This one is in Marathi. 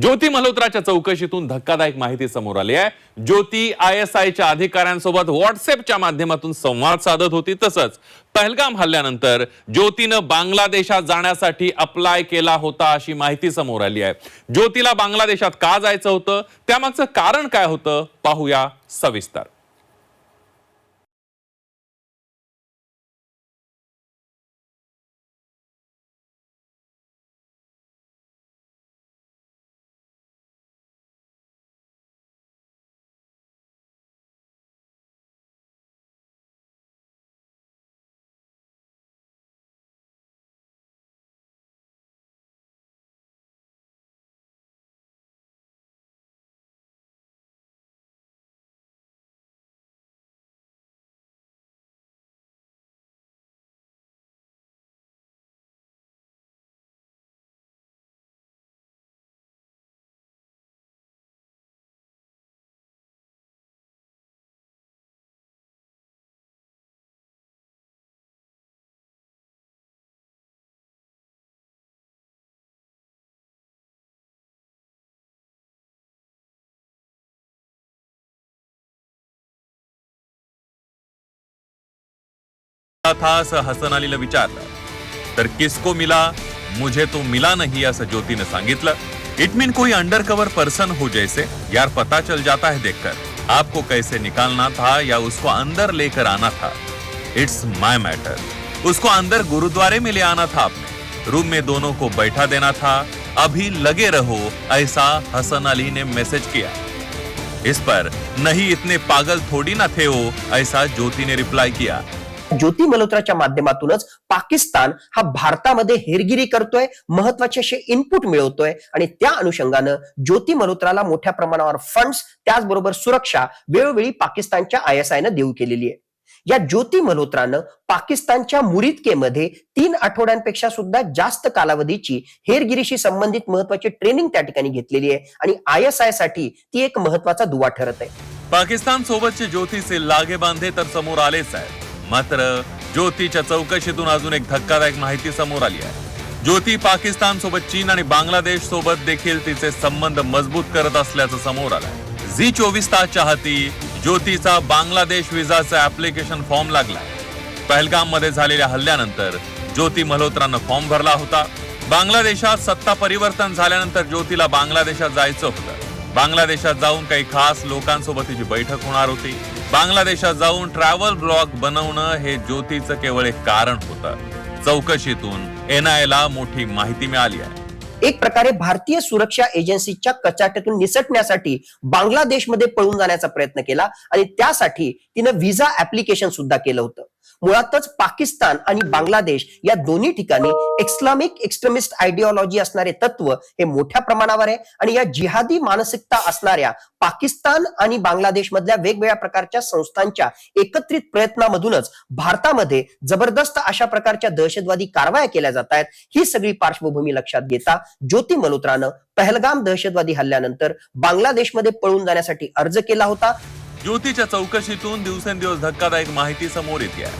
ज्योती मल्होत्राच्या चौकशीतून धक्कादायक माहिती समोर आली आहे. ज्योती आय एस आयच्या अधिकाऱ्यांसोबत व्हॉट्सअपच्या माध्यमातून संवाद साधत होती. तसंच पहलगाम हल्ल्यानंतर ज्योतीनं बांगलादेशात जाण्यासाठी अप्लाय केला होता अशी माहिती समोर आली आहे. ज्योतीला बांगलादेशात का जायचं होतं? त्यामागचं कारण काय होतं? पाहूया सविस्तर. था असं हसन अलीला विचारलं तर किसको मिला? मुझे तो मिला नहीं असं ज्योतीने सांगितलं इट मीन कोई अंडर कवर पर्सन हो जैसे, यार पता चल जाता है देखकर। आपको कैसे निकालना था, या उसको अंदर लेकर आना था? It's my matter. उसको अंदर गुरुद्वारे में ले आना था आपने। रूम में दोनों को बैठा देना था। अभी लगे रहो, ऐसा हसन अली ने मैसेज किया। इस पर, नहीं, इतने पागल थोड़ी ना थे वो, ऐसा ज्योति ने रिप्लाई किया। ज्योती मल्होत्राच्या माध्यमातूनच पाकिस्तान हा भारतामध्ये हेरगिरी करतोय महत्त्वाचे असे इनपुट मिळवतोय आणि त्या अनुषंगानं ज्योती मल्होत्राला मोठ्या प्रमाणावर फंड्स त्याचबरोबर सुरक्षा वेळोवेळी पाकिस्तानच्या आय एस आयनं देऊ केलेली आहे. या ज्योती मल्होत्रानं पाकिस्तानच्या मुरिदकेमध्ये तीन आठवड्यांपेक्षा सुद्धा जास्त कालावधीची हेरगिरीशी संबंधित महत्वाची ट्रेनिंग त्या ठिकाणी घेतलेली आहे आणि आय एस आयसाठी ती एक महत्त्वाचा दुवा ठरत आहे. पाकिस्तान सोबतचे ज्योतीचे लागे बांधे तर समोर आलेच आहेत. मात्र ज्योतीच्या चौकशीतून अजून एक धक्कादायक माहिती समोर आली आहे. ज्योती पाकिस्तान सोबत चीन आणि बांगलादेश सोबत देखील तिचे संबंध मजबूत करत असल्याचं समोर आलं झी चोवीस तासच्या हाती ज्योतीचा बांगलादेश विजाचा ऍप्लिकेशन फॉर्म लागला पहलगाममध्ये झालेल्या हल्ल्यानंतर ज्योती मल्होत्रानं फॉर्म भरला होता. बांगलादेशात सत्ता परिवर्तन झाल्यानंतर ज्योतीला बांगलादेशात जायचं होतं. बांगलादेशात जाऊन काही खास लोकांसोबत तिची बैठक होणार होती. बांगलादेशात जाऊन ट्रॅव्हल ब्लॉग बनवणं हे ज्योतीचं केवळ एक कारण होतं. चौकशीतून एनआय ला मोठी माहिती मिळाली आहे. एक प्रकारे भारतीय सुरक्षा एजन्सीच्या कचाट्यातून निसटण्यासाठी बांगलादेशमध्ये पळून जाण्याचा प्रयत्न केला आणि त्यासाठी तिनं व्हिसा ऍप्लिकेशन सुद्धा केलं होतं. मुळातच पाकिस्तान आणि बांगलादेश या दोन्ही ठिकाणी इस्लामिक एक्स्ट्रीमिस्ट आयडिओलॉजी असणारे तत्व हे मोठ्या प्रमाणावर आहे. आणि या जिहादी मानसिकता असणाऱ्या पाकिस्तान आणि बांगलादेश मधल्या वेगवेगळ्या प्रकारच्या संस्थांच्या एकत्रित प्रयत्नामधूनच भारतामध्ये जबरदस्त अशा प्रकारच्या दहशतवादी कारवाया केल्या जात आहेत. ही सगळी पार्श्वभूमी लक्षात घेता ज्योती मल्होत्रानं पहलगाम दहशतवादी हल्ल्यानंतर बांगलादेशमध्ये पळून जाण्यासाठी अर्ज केला होता. ज्योतीच्या चौकशीतून दिवसेंदिवस धक्कादायक माहिती समोर येते आहे.